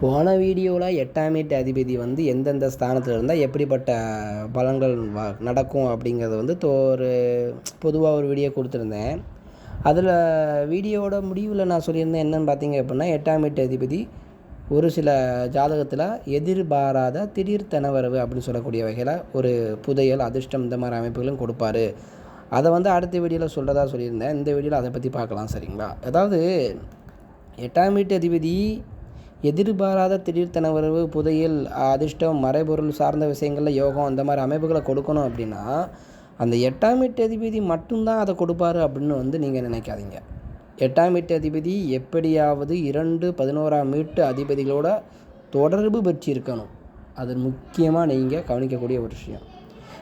போன வீடியோவில் எட்டாம் வீட்டு அதிபதி வந்து எந்தெந்த ஸ்தானத்தில் இருந்தால் எப்படிப்பட்ட பலன்கள் வ நடக்கும் அப்படிங்கிறது வந்து தோ ஒரு பொதுவாக ஒரு வீடியோ கொடுத்துருந்தேன். அதில் வீடியோவோட முடிவில் நான் சொல்லியிருந்தேன் என்னென்னு பார்த்தீங்க அப்படின்னா எட்டாம் வீட்டு அதிபதி ஒரு சில ஜாதகத்தில் எதிர்பாராத திடீர் தனவரவு அப்படின்னு சொல்லக்கூடிய வகையில் ஒரு புதையல் அதிர்ஷ்டம் இந்த மாதிரி அமைப்புகளும் கொடுப்பாரு. அதை வந்து அடுத்த வீடியோவில் சொல்கிறதா சொல்லியிருந்தேன். இந்த வீடியோவில் அதை பற்றி பார்க்கலாம் சரிங்களா? அதாவது எட்டாம் வீட்டு அதிபதி எதிர்பாராத திடீர் தனவரவு புதையல் அதிர்ஷ்டம் மறைபொருள் சார்ந்த விஷயங்களில் யோகம் அந்த மாதிரி அமைப்புகளை கொடுக்கணும் அப்படின்னா அந்த எட்டாம் எட்டு அதிபதி மட்டும்தான் அதை கொடுப்பாரு அப்படின்னு வந்து நீங்கள் நினைக்காதீங்க. எட்டாம் எட்டு அதிபதி எப்படியாவது இரண்டு பதினோராம் வீட்டு அதிபதிகளோட தொடர்பு பெற்றிருக்கணும். அது முக்கியமாக நீங்கள் கவனிக்கக்கூடிய ஒரு விஷயம்.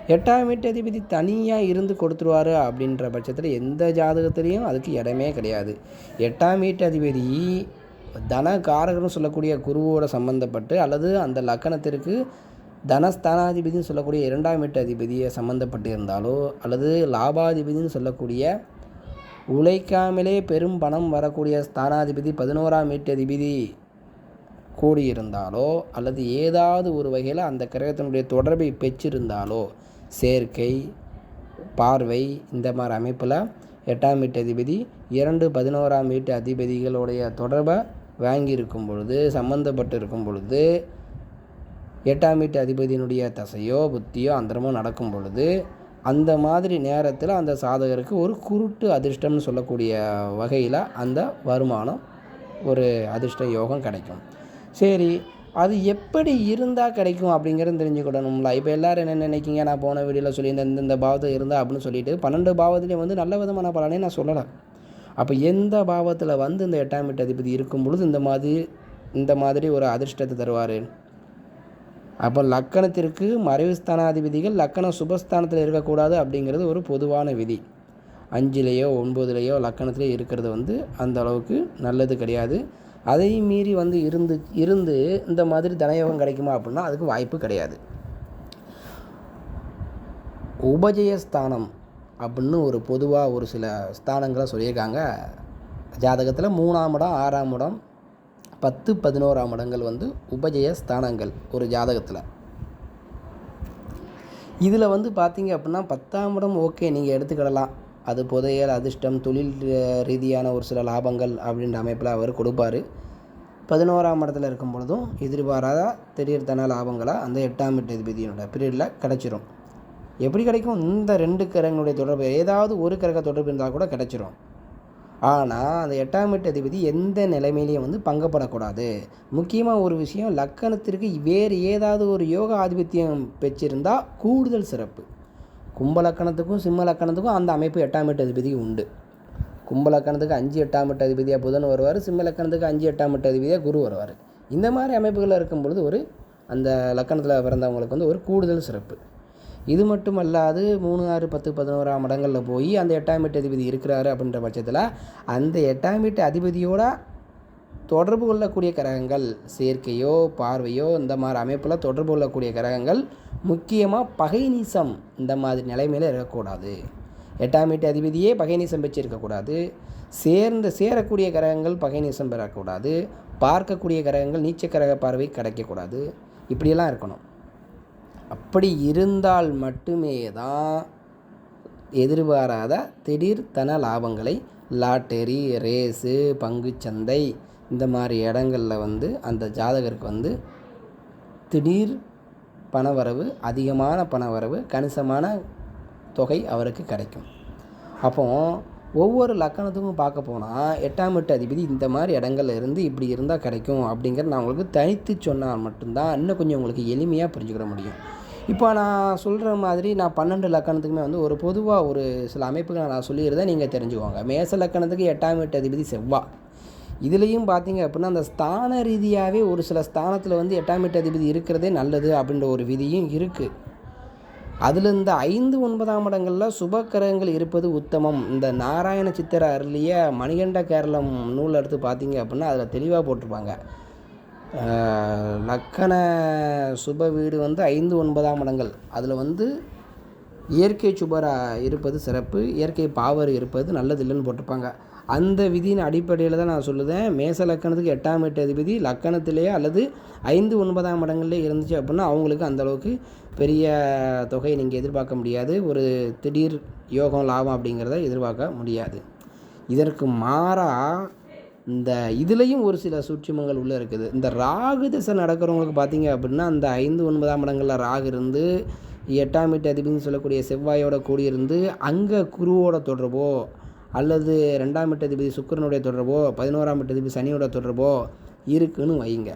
எட்டாம் வீட்டு அதிபதி தனியாக இருந்து கொடுத்துருவாரு அப்படின்ற பட்சத்தில் எந்த ஜாதகத்துலேயும் அதுக்கு இடமே கிடையாது. எட்டாம் வீட்டு அதிபதி தன காரகர்னு சொல்லக்கூடிய குருவோட சம்மந்தப்பட்டு அல்லது அந்த லக்கணத்திற்கு தனஸ்தானாதிபதினு சொல்லக்கூடிய இரண்டாம் வீட்டு அதிபதியை சம்மந்தப்பட்டு இருந்தாலோ அல்லது லாபாதிபதினு சொல்லக்கூடிய உழைக்காமலே பெரும் பணம் வரக்கூடிய ஸ்தானாதிபதி பதினோராம் வீட்டு அதிபதி கூடியிருந்தாலோ அல்லது ஏதாவது ஒரு வகையில் அந்த கிரகத்தினுடைய தொடர்பை பெற்றிருந்தாலோ சேர்க்கை பார்வை இந்த மாதிரி அமைப்பில் எட்டாம் வீட்டு அதிபதி இரண்டு பதினோராம் வீட்டு அதிபதிகளுடைய தொடர்பை வாங்கியிருக்கும் பொழுது சம்மந்தப்பட்டு இருக்கும் பொழுது எட்டாம் வீட்டு அதிபதியினுடைய தசையோ புத்தியோ அந்தரமோ நடக்கும் பொழுது அந்த மாதிரி நேரத்தில் அந்த சாதகருக்கு ஒரு குருட்டு அதிர்ஷ்டம்னு சொல்லக்கூடிய வகையில் அந்த வருமானம் ஒரு அதிர்ஷ்ட யோகம் கிடைக்கும். சரி அது எப்படி இருந்தால் கிடைக்கும் அப்படிங்கிறது தெரிஞ்சுக்கிடணும்ல. இப்போ எல்லோரும் என்ன நினைக்கிங்க? நான் போன வீடியோவில் சொல்லியிருந்தேன் இந்த இந்த பாவத்தை இருந்தால் அப்படின்னு சொல்லிட்டு பன்னெண்டு பாவத்துலேயும் வந்து நல்ல விதமான பலனே நான் சொல்லலை. அப்போ எந்த பாவத்தில் வந்து இந்த எட்டாம் வீட்டு அதிபதி இருக்கும் பொழுது இந்த மாதிரி இந்த மாதிரி ஒரு அதிர்ஷ்டத்தை தருவார்? அப்போ லக்கணத்திற்கு மறைவு ஸ்தானாதிபதிகள் லக்கணம் சுபஸ்தானத்தில் இருக்கக்கூடாது அப்படிங்கிறது ஒரு பொதுவான விதி. அஞ்சுலேயோ ஒன்பதுலேயோ லக்கணத்திலே இருக்கிறது வந்து அந்த அளவுக்கு நல்லது கிடையாது. அதையும் மீறி வந்து இருந்து இருந்து இந்த மாதிரி தனயோகம் கிடைக்குமா அப்படின்னா அதுக்கு வாய்ப்பு கிடையாது. உபஜயஸ்தானம் அப்படின்னு ஒரு பொதுவாக ஒரு சில ஸ்தானங்களை சொல்லியிருக்காங்க. ஜாதகத்தில் மூணாம் இடம் ஆறாம் இடம் பத்து பதினோராம் இடங்கள் வந்து உபஜய ஸ்தானங்கள் ஒரு ஜாதகத்தில். இதில் வந்து பார்த்தீங்க அப்படின்னா பத்தாம் இடம் ஓகே நீங்கள் எடுத்துக்கிடலாம். அது புதையல் அதிர்ஷ்டம் தொழில் ரீதியான ஒரு சில லாபங்கள் அப்படின்ற அமைப்பில் அவர் கொடுப்பார். பதினோராம் இடத்துல இருக்கும் பொழுதும் எதிர்பாராத திடீர் தன லாபங்களாக அந்த எட்டாம் எட்டு அதிபதியினோட பீரியடில் கிடச்சிரும். எப்படி கிடைக்கும்? இந்த ரெண்டு கிரகங்களுடைய தொடர்பு ஏதாவது ஒரு கிரக தொடர்பு இருந்தால் கூட கிடச்சிரும். ஆனால் அந்த எட்டாம் எட்டு அதிபதி எந்த நிலைமையிலையும் வந்து பங்கப்படக்கூடாது. முக்கியமாக ஒரு விஷயம் லக்கணத்திற்கு வேறு ஏதாவது ஒரு யோக ஆதிபத்தியம் பெற்றிருந்தால் கூடுதல் சிறப்பு. கும்ப லக்கணத்துக்கும் சிம்ம லக்கணத்துக்கும் அந்த அமைப்பு எட்டாம் எட்டு அதிபதிக்கு உண்டு. கும்ப லக்கணத்துக்கு அஞ்சு எட்டாம் எட்டு அதிபதியாக புதன் வருவார் சிம்ம லக்கணத்துக்கு அஞ்சு எட்டாம் எட்டு அதிபதியாக குரு வருவார். இந்த மாதிரி அமைப்புகளில் இருக்கும் பொழுது ஒரு அந்த லக்கணத்தில் பிறந்தவங்களுக்கு வந்து ஒரு கூடுதல் சிறப்பு. இது மட்டும் அல்லாது மூணு ஆறு பத்து பதினோராம் இடங்களில் போய் அந்த எட்டாம் வீட்டு அதிபதி இருக்கிறாரு அப்படின்ற பட்சத்தில் அந்த எட்டாம் வீட்டு அதிபதியோட தொடர்பு கொள்ளக்கூடிய கிரகங்கள் சேர்க்கையோ பார்வையோ இந்த மாதிரி அமைப்பில் தொடர்பு கொள்ளக்கூடிய கிரகங்கள் முக்கியமாக பகை நீசம் இந்த மாதிரி நிலைமையில் இருக்கக்கூடாது. எட்டாம் வீட்டு அதிபதியே பகை நீசம் பெற்று இருக்கக்கூடாது சேர்ந்து சேரக்கூடிய கிரகங்கள் பகை நீசம் பெறக்கூடாது. பார்க்கக்கூடிய கிரகங்கள் நீச்ச கிரக பார்வை கிடைக்கக்கூடாது. இப்படியெல்லாம் இருக்கணும். அப்படி இருந்தால் மட்டுமே தான் எதிர்பாராத திடீர்த்தன லாபங்களை. லாட்டரி ரேஸு பங்குச்சந்தை இந்த மாதிரி இடங்களில் வந்து அந்த ஜாதகருக்கு வந்து திடீர் பணவரவு அதிகமான பணவரவு கணிசமான தொகை அவருக்கு கிடைக்கும். அப்போது ஒவ்வொரு லக்கணத்துக்கும் பார்க்க போனால் எட்டாம் எட்டு அதிபதி இந்த மாதிரி இடங்கள்ல இருந்து இப்படி இருந்தால் கிடைக்கும் அப்படிங்கிறத நான் உங்களுக்கு தனித்து சொன்னால் மட்டும்தான் இன்னும் கொஞ்சம் உங்களுக்கு எளிமையாக புரிஞ்சுக்கிட முடியும். இப்போ நான் சொல்கிற மாதிரி நான் பன்னெண்டு லக்கணத்துக்குமே வந்து ஒரு பொதுவாக ஒரு சில அமைப்புகளை நான் சொல்லியிருந்தேன் நீங்கள் தெரிஞ்சுக்கோங்க. மேச லக்கணத்துக்கு எட்டாம் எட்டு அதிபதி செவ்வா. இதுலேயும் பார்த்தீங்க அப்படின்னா அந்த ஸ்தான ரீதியாகவே ஒரு சில ஸ்தானத்தில் வந்து எட்டாம் எட்டு அதிபதி இருக்கிறதே நல்லது அப்படின்ற ஒரு விதியும் இருக்குது அதில் இந்த ஐந்து ஒன்பதாம் இடங்களில் சுபக்கிரகங்கள் இருப்பது உத்தமம். இந்த நாராயண சித்திர அருளிய மணிகண்ட கேரளம் நூல் எடுத்து பார்த்தீங்க அப்படின்னா அதில் தெளிவாக போட்டிருப்பாங்க. லக்கண சுப வீடு வந்து ஐந்து ஒன்பதாம் இடங்கள். அதில் வந்து இயற்கை சுபராக இருப்பது சிறப்பு இயற்கை பாவர் இருப்பது நல்லது இல்லைன்னு போட்டிருப்பாங்க. அந்த விதியின் அடிப்படையில் தான் நான் சொல்லுதேன். மேச லக்கணத்துக்கு எட்டாம் எட்டு அதிபதி லக்கணத்திலேயே அல்லது ஐந்து ஒன்பதாம் இடங்கள்லேயே இருந்துச்சு அப்படின்னா அவங்களுக்கு அந்தளவுக்கு பெரிய தொகையை நீங்கள் எதிர்பார்க்க முடியாது. ஒரு திடீர் யோகம் லாபம் அப்படிங்கிறத எதிர்பார்க்க முடியாது. இதற்கு மாறாக இந்த இதுலேயும் ஒரு சில சூட்சுமங்கள் உள்ளே இருக்குது. இந்த ராகு திசை நடக்கிறவங்களுக்கு பார்த்தீங்க அப்படின்னா அந்த ஐந்து ஒன்பதாம் இடங்களில் ராகு இருந்து எட்டாம் எட்டு அதிபதினு சொல்லக்கூடிய செவ்வாயோட கூடியிருந்து அங்கே குருவோட தொடர்போ அல்லது ரெண்டாம் வீட்டு அதிபதி சுக்கரனுடைய தொடர்போ பதினோராம் வீட்டு அதிபதி சனியோட தொடர்போ இருக்குன்னு வைங்க.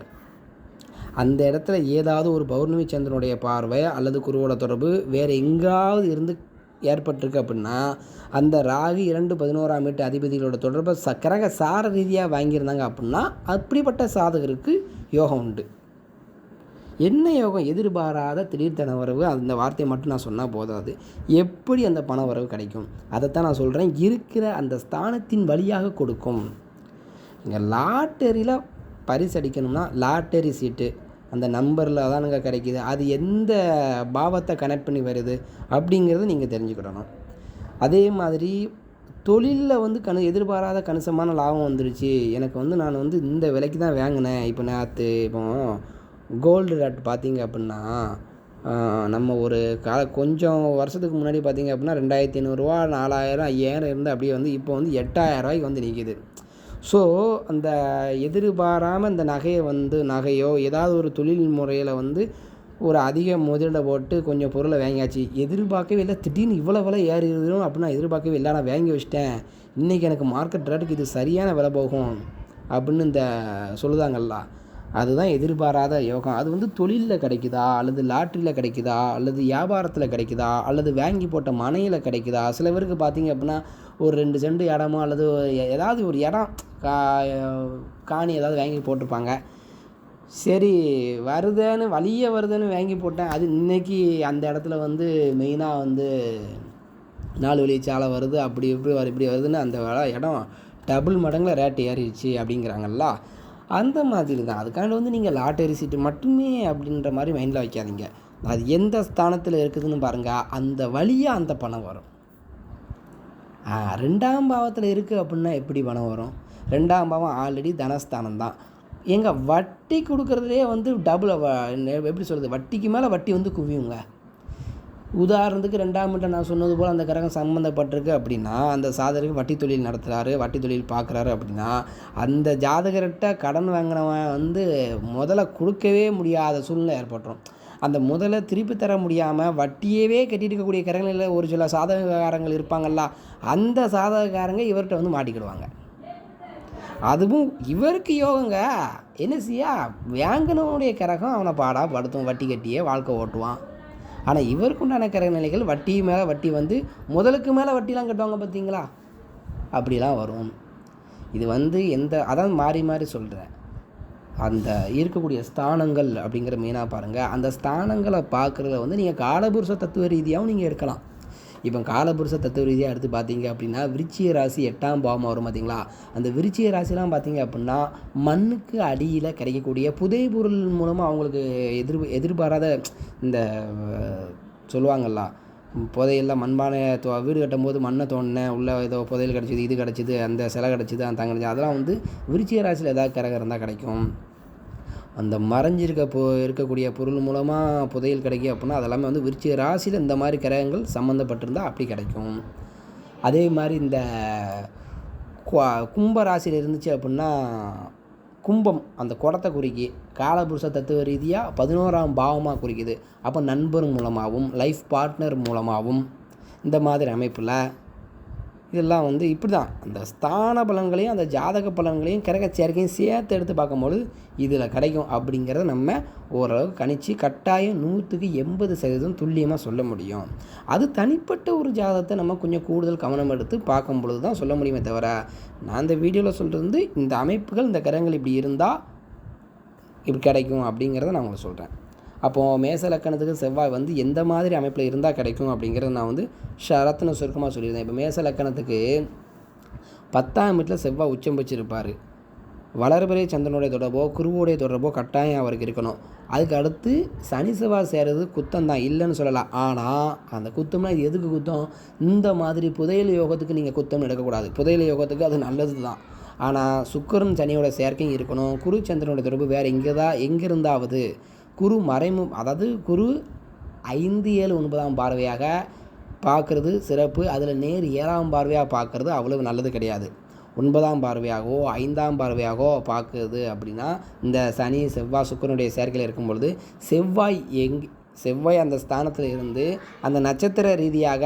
அந்த இடத்துல ஏதாவது ஒரு பௌர்ணமி சந்திரனுடைய பார்வை அல்லது குருவோட தொடர்பு வேறு எங்காவது இருந்து ஏற்பட்டிருக்கு அப்படின்னா அந்த ராகு இரண்டு பதினோராம் வீட்டு அதிபதிகளோட தொடர்பை ச கிரக சார ரீதியாக வாங்கியிருந்தாங்க அப்படின்னா அப்படிப்பட்ட சாதகருக்கு யோகம் உண்டு. என்ன யோகம் எதிர்பாராத திடீர் தனவரவு அந்த வார்த்தையை மட்டும் நான் சொன்னால் போதாது. எப்படி அந்த பண வரவு கிடைக்கும்? அதைத்தான் நான் சொல்கிறேன் இருக்கிற அந்த ஸ்தானத்தின் வழியாக கொடுக்கும். இங்கே லாட்டரியில் பரிசு அடிக்கணும்னா லாட்டரி சீட்டு. அந்த நம்பரில் தானுங்க கிடைக்கிது. அது எந்த பாவத்தை கனெக்ட் பண்ணி வருது அப்படிங்கிறத நீங்கள் தெரிஞ்சுக்கிடணும். அதே மாதிரி தொழிலில் வந்து கணு எதிர்பாராத கணிசமான லாபம் வந்துருச்சு. எனக்கு வந்து நான் வந்து இந்த விலைக்கு தான் வாங்கினேன். இப்போ நேற்று இப்போ கோல்டு ரேட் பார்த்தீங்க அப்படின்னா நம்ம ஒரு கா கொஞ்சம் வருஷத்துக்கு முன்னாடி பார்த்தீங்க அப்படின்னா ரெண்டாயிரத்தி ஐநூறுரூவா நாலாயிரம் ஐயாயிரம் இருந்து அப்படியே வந்து இப்போ வந்து எட்டாயிரம் ரூபாய்க்கு வந்து நிற்கிது ஸோ அந்த எதிர்பாராமல் இந்த நகையை வந்து நகையோ ஏதாவது ஒரு தொழில் முறையில் வந்து ஒரு அதிக முதலில் போட்டு கொஞ்சம் பொருளை வாங்கியாச்சு. எதிர்பார்க்கவே இல்லை. திடீர்னு இவ்வளோ விலை ஏறி அப்படின்னா அப்படின்னு எதிர்பார்க்கவே இல்லை. நான் வாங்கி வச்சிட்டேன். இன்றைக்கி எனக்கு மார்க்கெட் ரேட்டுக்கு இது சரியான விலை போகும் அப்படின்னு இந்த சொல்லுதாங்கல்ல. அதுதான் எதிர்பாராத யோகம். அது வந்து தொழிலில் கிடைக்குதா? அல்லது லாட்ரியில் கிடைக்குதா? அல்லது வியாபாரத்தில் கிடைக்குதா? அல்லது வாங்கி போட்ட மனையில் கிடைக்குதா? சில பேருக்கு பார்த்தீங்க அப்படின்னா ஒரு ரெண்டு செண்டு இடமோ அல்லது ஏதாவது ஒரு இடம் கா காணி ஏதாவது வாங்கி போட்டிருப்பாங்க. சரி வருதுன்னு வழியே வருதுன்னு வாங்கி போட்டேன். அது இன்றைக்கி அந்த இடத்துல வந்து மெயினாக வந்து நாலு வழி சாலை வருது. அப்படி இப்படி வரு இப்படி வருதுன்னு அந்த இடம் டபுள் மடங்கில் ரேட்டு ஏறிடுச்சு அப்படிங்கிறாங்கல்ல. அந்த மாதிரி தான். அதுக்காண்டி வந்து நீங்கள் லாட்டரி சீட்டு மட்டுமே அப்படின்ற மாதிரி மைண்டில் வைக்காதீங்க. அது எந்த ஸ்தானத்தில் இருக்குதுன்னு பாருங்கள் அந்த வழியாக அந்த பணம் வரும். ரெண்டாம் பாவத்தில் இருக்குது அப்படின்னா எப்படி பணம் வரும்? ரெண்டாம் பாவம் ஆல்ரெடி தனஸ்தானம் தான். எங்கள் வட்டி கொடுக்குறதுலே வந்து டபுள் எப்படி சொல்கிறது வட்டிக்கு மேலே வட்டி வந்து குவியுங்க உதாரணத்துக்கு ரெண்டாம் மீட்டை நான் சொன்னது போல் அந்த கிரகம் சம்மந்தப்பட்டிருக்கு அப்படின்னா அந்த சாதகருக்கு வட்டி தொழில் நடத்துகிறாரு வட்டி தொழில் பார்க்குறாரு அப்படின்னா அந்த ஜாதகர்கிட்ட கடன் வாங்கினவன் வந்து முதல்ல கொடுக்கவே முடியாத சூழ்நிலை ஏற்பட்டுரும். அந்த முதல்ல திருப்பி தர முடியாமல் வட்டியவே கட்டிட்டு இருக்கக்கூடிய கிரகங்களில் ஒரு சில சாதகக்காரங்கள் இருப்பாங்கல்ல அந்த சாதகக்காரங்க இவர்கிட்ட வந்து மாட்டிக்கிடுவாங்க. அதுவும் இவருக்கு யோகங்க என்ன செய்யா வாங்கினவனுடைய கிரகம் அவனை பாடா படுத்தும் வட்டி கட்டியே வாழ்க்கை ஓட்டுவான். ஆனால் இவருக்கு உண்டான கிரக வட்டி மேலே வட்டி வந்து முதலுக்கு மேலே வட்டிலாம் கட்டுவாங்க பார்த்தீங்களா அப்படிலாம் வரும். இது வந்து எந்த அதான் மாறி மாறி சொல்கிறேன் அந்த இருக்கக்கூடிய ஸ்தானங்கள் அப்படிங்கிற மெயினாக பாருங்கள் அந்த ஸ்தானங்களை பார்க்குறத வந்து நீங்கள் காலபுருஷ தத்துவ ரீதியாகவும் நீங்கள் எடுக்கலாம் இப்போ காலபுருஷ தத்துவ ரீதியாக எடுத்து பார்த்தீங்க அப்படின்னா விருச்சிய ராசி எட்டாம் பாவம் வரும் பார்த்தீங்களா? அந்த விருச்சிய ராசிலாம் பார்த்தீங்க அப்படின்னா மண்ணுக்கு அடியில் கிடைக்கக்கூடிய புதை பொருள் மூலமாக அவங்களுக்கு எதிர் எதிர்பாராத இந்த சொல்லுவாங்கள்ல புதையெல்லாம் மண்பானை தோ வீடு கட்டும் போது மண்ணை தோண்டினேன் உள்ளே ஏதோ புதையல் கிடச்சிது இது கிடச்சிது அந்த சிலை கிடச்சிது அந்த தங்க அதெல்லாம் வந்து விருச்சிய ராசியில் ஏதாவது கரகம் இருந்தால் கிடைக்கும். அந்த மறைஞ்சிருக்க பொ இருக்கக்கூடிய பொருள் மூலமாக புதையல் கிடைக்கும் அப்படின்னா அதெல்லாமே வந்து விருச்சிக ராசியில் இந்த மாதிரி கிரகங்கள் சம்மந்தப்பட்டிருந்தால் அப்படி கிடைக்கும். அதே மாதிரி இந்த கும்ப ராசியில் இருந்துச்சு அப்படின்னா கும்பம் அந்த குடத்தை குறிக்கி காலபுருஷ தத்துவ ரீதியாக பதினோராம் பாவமாக குறிக்குது. அப்போ நண்பர் மூலமாகவும் லைஃப் பார்ட்னர் மூலமாகவும் இந்த மாதிரி அமைப்பில் இதெல்லாம் வந்து இப்படி தான் அந்த ஸ்தான பலன்களையும் அந்த ஜாதக பலன்களையும் கிரக சேர்க்கையும் சேர்த்து எடுத்து பார்க்கும்போது இதில் கிடைக்கும் அப்படிங்கிறத நம்ம ஓரளவுக்கு கணிச்சு கட்டாயம் நூற்றுக்கு எண்பது சதவீதம் துல்லியமாக சொல்ல முடியும். அது தனிப்பட்ட ஒரு ஜாதகத்தை நம்ம கொஞ்சம் கூடுதல் கவனம் எடுத்து பார்க்கும் பொழுது தான் சொல்ல முடியுமே தவிர நான் இந்த வீடியோவில் சொல்கிறது வந்து இந்த அமைப்புகள் இந்த கிரகங்கள் இப்படி இருந்தால் இப்படி கிடைக்கும் அப்படிங்கிறத நான் உங்களுக்கு சொல்கிறேன் அப்போது மேச லக்கணத்துக்கு செவ்வாய் வந்து எந்த மாதிரி அமைப்பில் இருந்தால் கிடைக்கும் அப்படிங்கிறத நான் வந்து ஷரத்துன்னு சுருக்கமாக சொல்லியிருந்தேன். இப்போ மேச லக்கணத்துக்கு பத்தாம் வீட்டில் செவ்வாய் உச்சம் வச்சிருப்பார். வளர்பிறை சந்திரனுடைய தொடர்போ குருவோடைய தொடர்போ கட்டாயம் அவருக்கு இருக்கணும். அதுக்கு அடுத்து சனி செவ்வாய் சேர்றது குத்தம் தான் இல்லைன்னு சொல்லலாம். ஆனால் அந்த குத்தம்னா இது எதுக்கு குத்தம்? இந்த மாதிரி புதையல் யோகத்துக்கு நீங்கள் குத்தம் எடுக்கக்கூடாது. புதையல் யோகத்துக்கு அது நல்லது தான். ஆனால் சுக்கரன் சனியோட சேர்க்கையும் இருக்கணும். குரு சந்திரனுடைய தொடர்பு வேறு எங்கே தான் எங்கே இருந்தாவது குரு மறைமு அதாவது குரு ஐந்து ஏழு ஒன்பதாம் பார்வையாக பார்க்குறது சிறப்பு. அதில் நேர் ஏழாம் பார்வையாக பார்க்குறது அவ்வளவு நல்லது கிடையாது. ஒன்பதாம் பார்வையாகவோ ஐந்தாம் பார்வையாகவோ பார்க்குறது அப்படின்னா இந்த சனி செவ்வாய் சுக்கரனுடைய சேர்க்கையில் இருக்கும் பொழுது செவ்வாய் எங் செவ்வாய் அந்த ஸ்தானத்தில் இருந்து அந்த நட்சத்திர ரீதியாக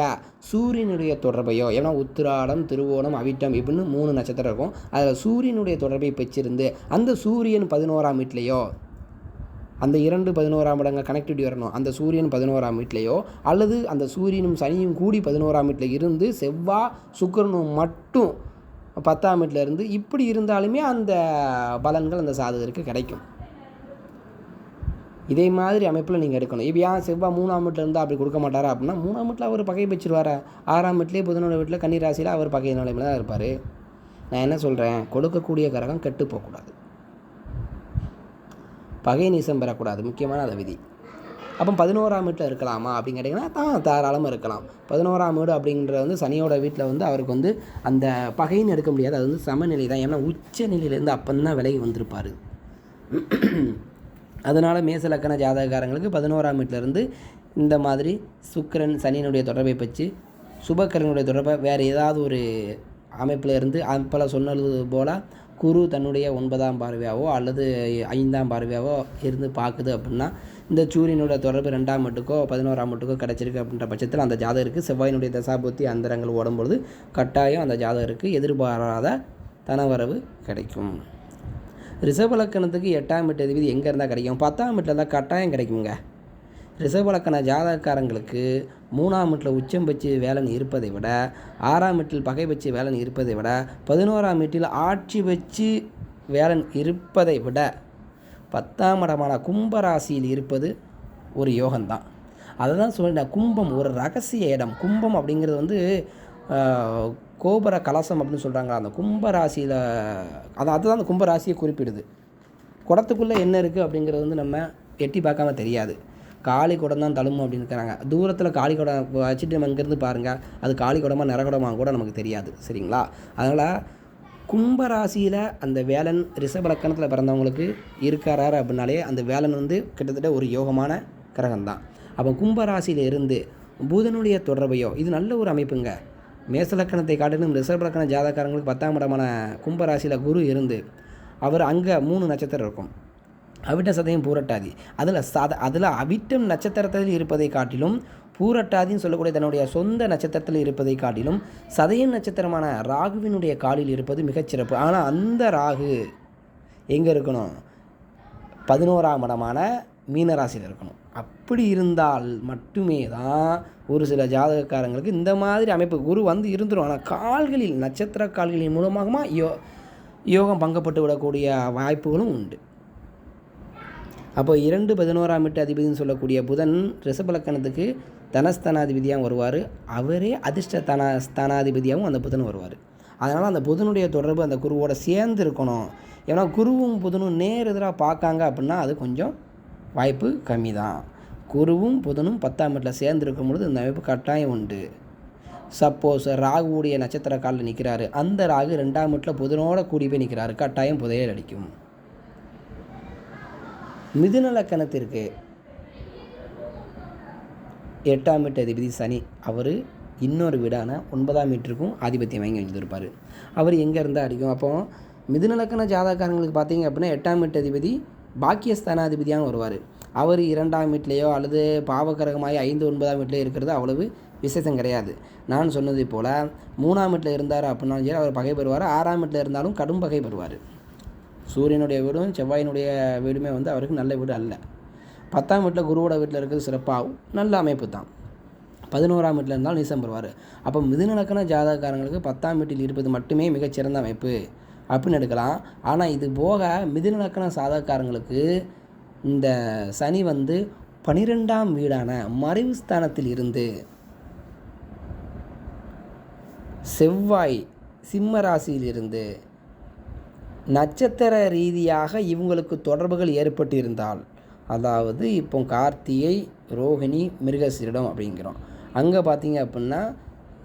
சூரியனுடைய தொடர்பையோ ஏன்னா உத்திராடம் திருவோணம் அவிட்டம் இப்படின்னு மூணு நட்சத்திரம் இருக்கும். அதில் சூரியனுடைய தொடர்பை பெற்றிருந்து அந்த சூரியன் பதினோராம் வீட்லேயோ அந்த இரண்டு பதினோராம் இடங்கள் கனெக்டிவிட்டி வரணும். அந்த சூரியன் பதினோராம் வீட்லேயோ அல்லது அந்த சூரியனும் சனியும் கூடி பதினோராம் வீட்டில் இருந்து செவ்வாய் சுக்கரனும் மட்டும் பத்தாம் வீட்டில் இருந்து இப்படி இருந்தாலுமே அந்த பலன்கள் அந்த சாதகருக்கு கிடைக்கும். இதே மாதிரி அமைப்பில் நீங்கள் எடுக்கணும். இப்போ ஏன் செவ்வாய் மூணாம் வீட்டில் இருந்தால் அப்படி கொடுக்க மாட்டாரா அப்படின்னா மூணாம் வீட்டில் அவர் பகை வச்சிருவாரா ஆறாம் வீட்லேயே புதனோட வீட்டில் கன்னி ராசியில் அவர் பகை நிலைமையில் தான் இருப்பார். நான் என்ன சொல்கிறேன் கொடுக்கக்கூடிய கரகம் கெட்டு போகக்கூடாது. பகை நீசம் பெறக்கூடாது முக்கியமான அந்த விதி. அப்போ பதினோராம் வீட்டில் இருக்கலாமா அப்படின்னு கேட்டிங்கன்னா தான் தாராளமாக இருக்கலாம். பதினோராம் வீடு அப்படின்ற வந்து சனியோட வீட்டில் வந்து அவருக்கு வந்து அந்த பகைன்னு எடுக்க முடியாது. அது வந்து சமநிலை தான். ஏன்னா உச்ச நிலையிலேருந்து அப்போ தான் விலகி வந்திருப்பார். அதனால் மேசலக்கண ஜாதகக்காரங்களுக்கு பதினோராம் வீட்டிலேருந்து இந்த மாதிரி சுக்கிரன் சனியினுடைய தொடர்பை பற்றி சுபக்கரனுடைய தொடர்பை வேறு ஏதாவது ஒரு அமைப்பில் இருந்து அப்போல்லாம் சொன்னது போல் குரு தன்னுடைய ஒன்பதாம் பார்வையாவோ அல்லது ஐந்தாம் பார்வையாவோ இருந்து பார்க்குது அப்படின்னா இந்த சூரியனோட தொடர்பு ரெண்டாம் மட்டுக்கோ பதினோராம் மட்டுக்கோ கிடச்சிருக்கு அப்படின்ற பட்சத்தில் அந்த ஜாதகருக்கு செவ்வாயினுடைய தசாபுத்தி அந்தரங்கள் ஓடும்பொழுது கட்டாயம் அந்த ஜாதகருக்கு எதிர்பாராத தனவரவு கிடைக்கும். ரிஷபலக்கணத்துக்கு எட்டாம் வீட்டு அதிபதி எங்கே இருந்தால் கிடைக்கும்? பத்தாம் வீட்டில் இருந்தால் கட்டாயம் கிடைக்குங்க. ரிஷபலக்கண ஜாதகக்காரங்களுக்கு மூணாம் வீட்டில் உச்சம் வச்சு வேலன் இருப்பதை விட ஆறாம் வீட்டில் பகை வச்சு வேலன் இருப்பதை விட பதினோராம் வீட்டில் ஆட்சி வச்சு வேலன் இருப்பதை விட பத்தாம் இடமான கும்பராசியில் இருப்பது ஒரு யோகம்தான். அதை தான் சொல்லிட்டேன் கும்பம் ஒரு ரகசிய இடம். கும்பம் அப்படிங்கிறது வந்து கோபுர கலசம் அப்படின்னு சொல்கிறாங்க அந்த கும்பராசியில் அது அதுதான் அந்த கும்பராசியை குறிப்பிடுது. குடத்துக்குள்ளே என்ன இருக்குது அப்படிங்கிறது வந்து நம்ம எட்டி பார்க்காம தெரியாது. காளி குடம் தான் தழும்பு அப்படின்னு இருக்கிறாங்க தூரத்தில் காளி குடம் வச்சுட்டு நம்ம இங்கேருந்து பாருங்கள் அது காளி குடமா நிறகுடமா கூட நமக்கு தெரியாது சரிங்களா? அதனால் கும்பராசியில் அந்த வேலன் ரிஷபலக்கணத்தில் பிறந்தவங்களுக்கு இருக்காராரு அப்படின்னாலே அந்த வேலன் வந்து கிட்டத்தட்ட ஒரு யோகமான கிரகம் தான் அப்போ கும்பராசியில் இருந்து புதனுடைய தொடர்பையோ இது நல்ல ஒரு அமைப்புங்க. மேசலக்கணத்தை காட்டிலும் ரிஷபலக்கண ஜாதகாரங்களுக்கு பத்தாம் இடமான கும்பராசியில் குரு இருந்து அவர் அங்கே மூணு நட்சத்திரம் இருக்கும். அவிட்ட சதயம் பூரட்டாதி. அதில் சத அதில் அவிட்டம் நட்சத்திரத்தில் இருப்பதை காட்டிலும் பூரட்டாதின்னு சொல்லக்கூடிய தன்னுடைய சொந்த நட்சத்திரத்தில் இருப்பதை காட்டிலும் சதயம் நட்சத்திரமான ராகுவினுடைய காலில் இருப்பது மிகச்சிறப்பு ஆனால் அந்த ராகு எங்கே இருக்கணும்? பதினோராம் இடமான மீனராசியில் இருக்கணும். அப்படி இருந்தால் மட்டுமே தான் ஒரு சில ஜாதகக்காரங்களுக்கு இந்த மாதிரி அமைப்பு. குரு வந்து இருந்துடும் ஆனால் கால்களில் நட்சத்திர கால்களின் மூலமாக யோ யோகம் பங்கப்பட்டு விடக்கூடிய வாய்ப்புகளும் உண்டு. அப்போ இரண்டு பதினோராம் வீட்டு அதிபதினு சொல்லக்கூடிய புதன் ரிஷபலக்கணத்துக்கு தனஸ்தானாதிபதியாக வருவார். அவரே அதிர்ஷ்ட தன ஸ்தானாதிபதியாகவும் அந்த புதன் வருவார். அதனால் அந்த புதனுடைய தொடர்பு அந்த குருவோட சேர்ந்து இருக்கணும். ஏன்னா குருவும் புதனும் நேர் எதிராக பார்க்காங்க அப்படின்னா அது கொஞ்சம் வாய்ப்பு கம்மி தான் குருவும் புதனும் பத்தாம் வீட்டில் சேர்ந்து இருக்கும் பொழுது இந்த அமைப்பு கட்டாயம் உண்டு. சப்போஸ் ராகுவுடைய நட்சத்திர காலில் நிற்கிறாரு அந்த ராகு ரெண்டாம் வீட்டில் புதனோட கூடி போய் நிற்கிறாரு கட்டாயம் புதையல் அடிக்கும். மிதுநலக்கணத்திற்கு எட்டாம் வீட்டு அதிபதி சனி அவர் இன்னொரு வீடான ஒன்பதாம் வீட்டிற்கும் ஆதிபத்தியம் வாங்கி வச்சுருப்பார் அவர் எங்கே இருந்தால் அடிக்கும்? அப்போ மிதுநலக்கண ஜாதகாரங்களுக்கு பார்த்தீங்க அப்படின்னா எட்டாம் வீட்டு அதிபதி பாக்கியஸ்தானாதிபதியாக வருவார். அவர் இரண்டாம் வீட்லேயோ அல்லது பாவகரகமாய் ஐந்து ஒன்பதாம் வீட்டிலேயோ இருக்கிறது அவ்வளவு விசேஷம் கிடையாது. நான் சொன்னது போல் மூணாம் வீட்டில் இருந்தார் அப்படின்னாலும் சரி அவர் பகை பெறுவார். ஆறாம் வீட்டில் இருந்தாலும் கடும் பகை பெறுவார். சூரியனுடைய வீடும் செவ்வாயினுடைய வீடுமே வந்து அவருக்கு நல்ல வீடு அல்ல. பத்தாம் வீட்டில் குருவோட வீட்டில் இருக்கிறது சிறப்பாகும் நல்ல அமைப்பு தான். பதினோராம் வீட்டில் இருந்தாலும் நீசம் பெறுவார். அப்போ மிதுநலக்கண ஜாதகக்காரங்களுக்கு பத்தாம் வீட்டில் இருப்பது மட்டுமே மிகச்சிறந்த அமைப்பு. அப்படின்னு எடுக்கலாம். ஆனால் இது போக மிதுநலக்கண சாதகக்காரங்களுக்கு இந்த சனி வந்து பனிரெண்டாம் வீடான மறைவு ஸ்தானத்தில் இருந்து செவ்வாய் சிம்ம ராசியிலிருந்து நட்சத்திர ரீதியாக இவங்களுக்கு தொடர்புகள் ஏற்பட்டிருந்தால் அதாவது இப்போ கார்த்திகை ரோகிணி மிருகசீரிடம் அப்படிங்கிறோம். அங்கே பார்த்தீங்க அப்படின்னா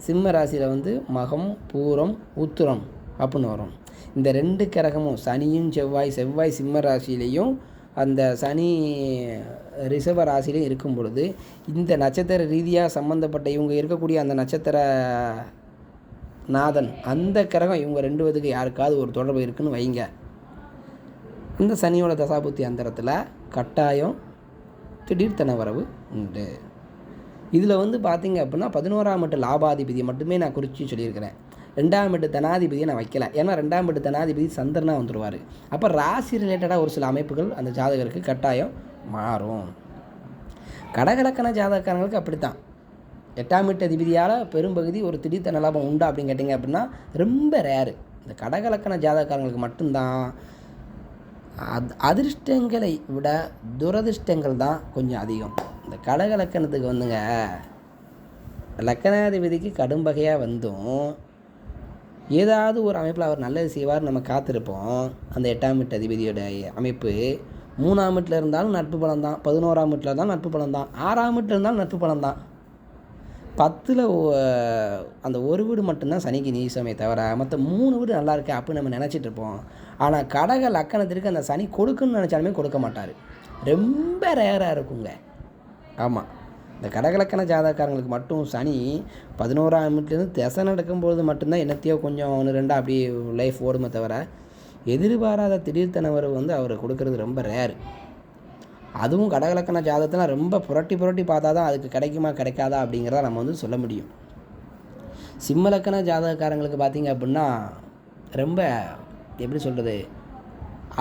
சிம்ம ராசியில் வந்து மகம் பூரம் உத்திரம் அப்படின்னு வரும். இந்த ரெண்டு கிரகமும் சனியும் செவ்வாய் செவ்வாய் சிம்ம ராசியிலையும் அந்த சனி ரிஷப ராசியிலையும் இருக்கும் பொழுது இந்த நட்சத்திர ரீதியாக சம்மந்தப்பட்ட இவங்க இருக்கக்கூடிய அந்த நட்சத்திர நாதன். அந்த கிரகம் இவங்க ரெண்டு பேத்துக்கு யாருக்காவது ஒரு தொடர்பு இருக்குன்னு வைங்க. இந்த சனியோட தசாபுத்தி அந்தரத்தில் கட்டாயம் திடீர் தனவரவு உண்டு. இதில் வந்து பார்த்தீங்க அப்படின்னா பதினோராம் எட்டு லாபாதிபதியை மட்டுமே நான் குறித்து சொல்லியிருக்கிறேன். ரெண்டாம் எட்டு தனாதிபதியை நான் வைக்கல. ஏன்னா ரெண்டாம் எட்டு தனாதிபதி சந்திரனாக வந்துடுவார் அப்போ ராசி ரிலேட்டடாக ஒரு சில அமைப்புகள் அந்த ஜாதகருக்கு கட்டாயம் மாறும். கடகலக்கண ஜாதகக்காரங்களுக்கு அப்படித்தான். எட்டாம் எட்டு அதிபதியால் பெரும்பகுதி ஒரு திடீர்த்தன லாபம் உண்டா அப்படின்னு கேட்டிங்க அப்படின்னா ரொம்ப ரேரு இந்த கடகலக்கண ஜாதகக்காரங்களுக்கு மட்டும்தான். அது அதிர்ஷ்டங்களை விட துரதிர்ஷ்டங்கள் தான் கொஞ்சம் அதிகம். இந்த கடகலக்கணத்துக்கு வந்துங்க லக்கணாதிபதிக்கு கடும் வகையாக வந்தும் ஏதாவது ஒரு அமைப்பில் அவர் நல்லது செய்வார் நம்ம காத்திருப்போம். அந்த எட்டாம் வீட்டு அதிபதியோட அமைப்பு. மூணாம் வீட்டில் இருந்தாலும் நட்பு பலம் தான் பதினோராம் வீட்டில் இருந்தாலும் நட்பு பலம் தான் ஆறாம் வீட்டில் இருந்தாலும் நட்பு பலம் தான் பத்தில் அந்த ஒரு வீடு மட்டும்தான் சனிக்கு நீசமே தவிர மற்ற மூணு வீடு நல்லா இருக்குது அப்படின்னு நம்ம நினச்சிட்டு இருப்போம். ஆனால் கடக லக்கணத்திற்கு அந்த சனி கொடுக்குன்னு நினச்சாலுமே கொடுக்க மாட்டார். ரொம்ப ரேராக இருக்குங்க. ஆமாம் இந்த கடகலக்கண ஜாதகக்காரங்களுக்கு மட்டும் சனி பதினோராம் வீட்டிலேருந்து திசை நடக்கும்போது மட்டும்தான் என்னத்தையோ கொஞ்சம் ஒன்று ரெண்டாக அப்படி லைஃப் ஓடுமே தவிர எதிர்பாராத திடீர்த்தனவர் வந்து அவர் கொடுக்கறது ரொம்ப ரேர் அதுவும் கடகலக்கண ஜாதகத்தில் ரொம்ப புரட்டி புரட்டி பார்த்தா தான் அதுக்கு கிடைக்குமா கிடைக்காதா அப்படிங்கிறத நம்ம வந்து சொல்ல முடியும். சிம்மலக்கண ஜாதகக்காரங்களுக்கு பார்த்திங்க அப்படின்னா ரொம்ப எப்படி சொல்கிறது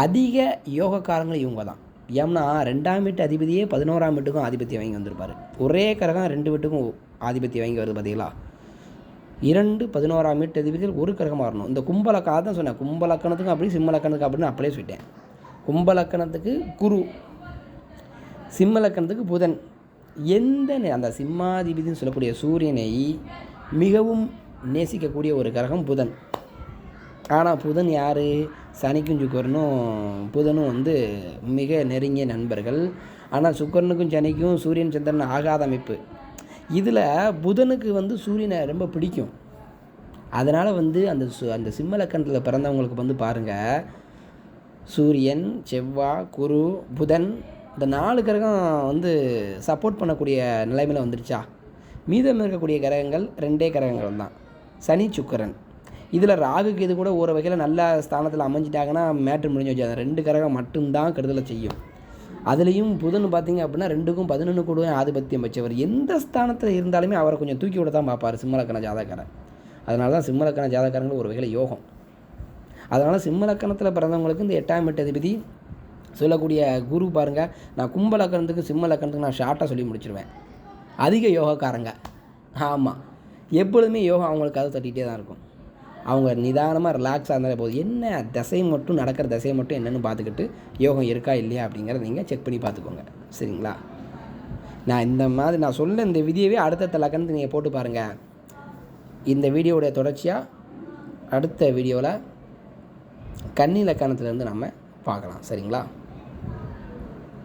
அதிக யோகக்காரங்கள் இவங்க தான். ஏம்னா ரெண்டாம் வீட்டு அதிபதியே பதினோராம் வீட்டுக்கும் ஆதிபத்தியம் வாங்கி வந்திருப்பார். ஒரே கிரகம் ரெண்டு வீட்டுக்கும் ஆதிபத்தியம் வாங்கி வருது பார்த்தீங்களா இரண்டு பதினோராம் வீட்டு அதிபதிகள் ஒரு கிரகமாக வரணும். இந்த கும்பலக்கணம் தான் சொன்னேன். கும்பலக்கணத்துக்கும் அப்படி சிம்மலக்கணத்துக்கு அப்படின்னு அப்படியே சொல்லிட்டேன். கும்பலக்கணத்துக்கு குரு சிம்மலக்கணத்துக்கு புதன். எந்த நே- அந்த சிம்மாதிபதினு சொல்லக்கூடிய சூரியனை மிகவும் நேசிக்கக்கூடிய ஒரு கிரகம் புதன். ஆனால் புதன் யார்? சனிக்கும் சுக்கரனும் புதனும் வந்து மிக நெருங்கிய நண்பர்கள். ஆனால் சுக்கரனுக்கும் சனிக்கும் சூரியன் சந்திரன் ஆகாத அமைப்பு. இதில் புதனுக்கு வந்து சூரியனை ரொம்ப பிடிக்கும். அதனால் வந்து அந்த சு அந்த சிம்மலக்கணத்தில் பிறந்தவங்களுக்கு வந்து பாருங்கள் சூரியன் செவ்வாய் குரு புதன் இந்த நாலு கிரகம் வந்து சப்போர்ட் பண்ணக்கூடிய நிலைமையில் வந்துருச்சா? மீதம் இருக்கக்கூடிய கிரகங்கள் ரெண்டே கிரகங்கள் தான். சனி சுக்கரன். இதில் ராகுக்கு இது கூட ஒரு வகையில் நல்ல ஸ்தானத்தில் அமைஞ்சிட்டாங்கன்னா மேட்ரு முடிஞ்சு வச்சு அந்த ரெண்டு கிரகம் மட்டும்தான் கெடுதலை செய்யும். அதுலேயும் புதன் பார்த்தீங்க அப்படின்னா ரெண்டுக்கும் பதினொன்று கூட ஆதிபத்தியம் வச்சவர். எந்த ஸ்தானத்தில் இருந்தாலுமே அவரை கொஞ்சம் தூக்கி விட தான் பார்ப்பார் சிம்மலக்கண ஜாதகக்காரன் அதனால தான் சிம்மலக்கண ஜாதகக்காரங்களுக்கு ஒரு வகையில் யோகம். அதனால் சிம்மலக்கணத்தில் பிறந்தவங்களுக்கு இந்த எட்டாம் எட்டு அதிபதி சொல்லக்கூடிய குரு பாருங்கள் நான் கும்ப லக்கணத்துக்கு சிம்ம லக்கணத்துக்கு நான் ஷார்ட்டாக சொல்லி முடிச்சிருவேன். அதிக யோகக்காரங்க. ஆமாம் எப்பொழுதுமே யோகா அவங்களுக்கு கதை தட்டிகிட்டே தான் இருக்கும். அவங்க நிதானமாக ரிலாக்ஸாக இருந்தாலே போதும். என்ன திசை மட்டும் நடக்கிற திசையை மட்டும் என்னென்னு பார்த்துக்கிட்டு யோகம் இருக்கா இல்லையா அப்படிங்கிறத நீங்கள் செக் பண்ணி பார்த்துக்கோங்க. சரிங்களா? நான் இந்த மாதிரி நான் சொல்ல இந்த விதியவே அடுத்தடுத்த லக்கணத்துக்கு நீங்கள் போட்டு பாருங்கள் இந்த வீடியோவுடைய தொடர்ச்சியாக அடுத்த வீடியோவில் கன்னி லக்கணத்துலேருந்து நம்ம பார்க்கலாம். சரிங்களா?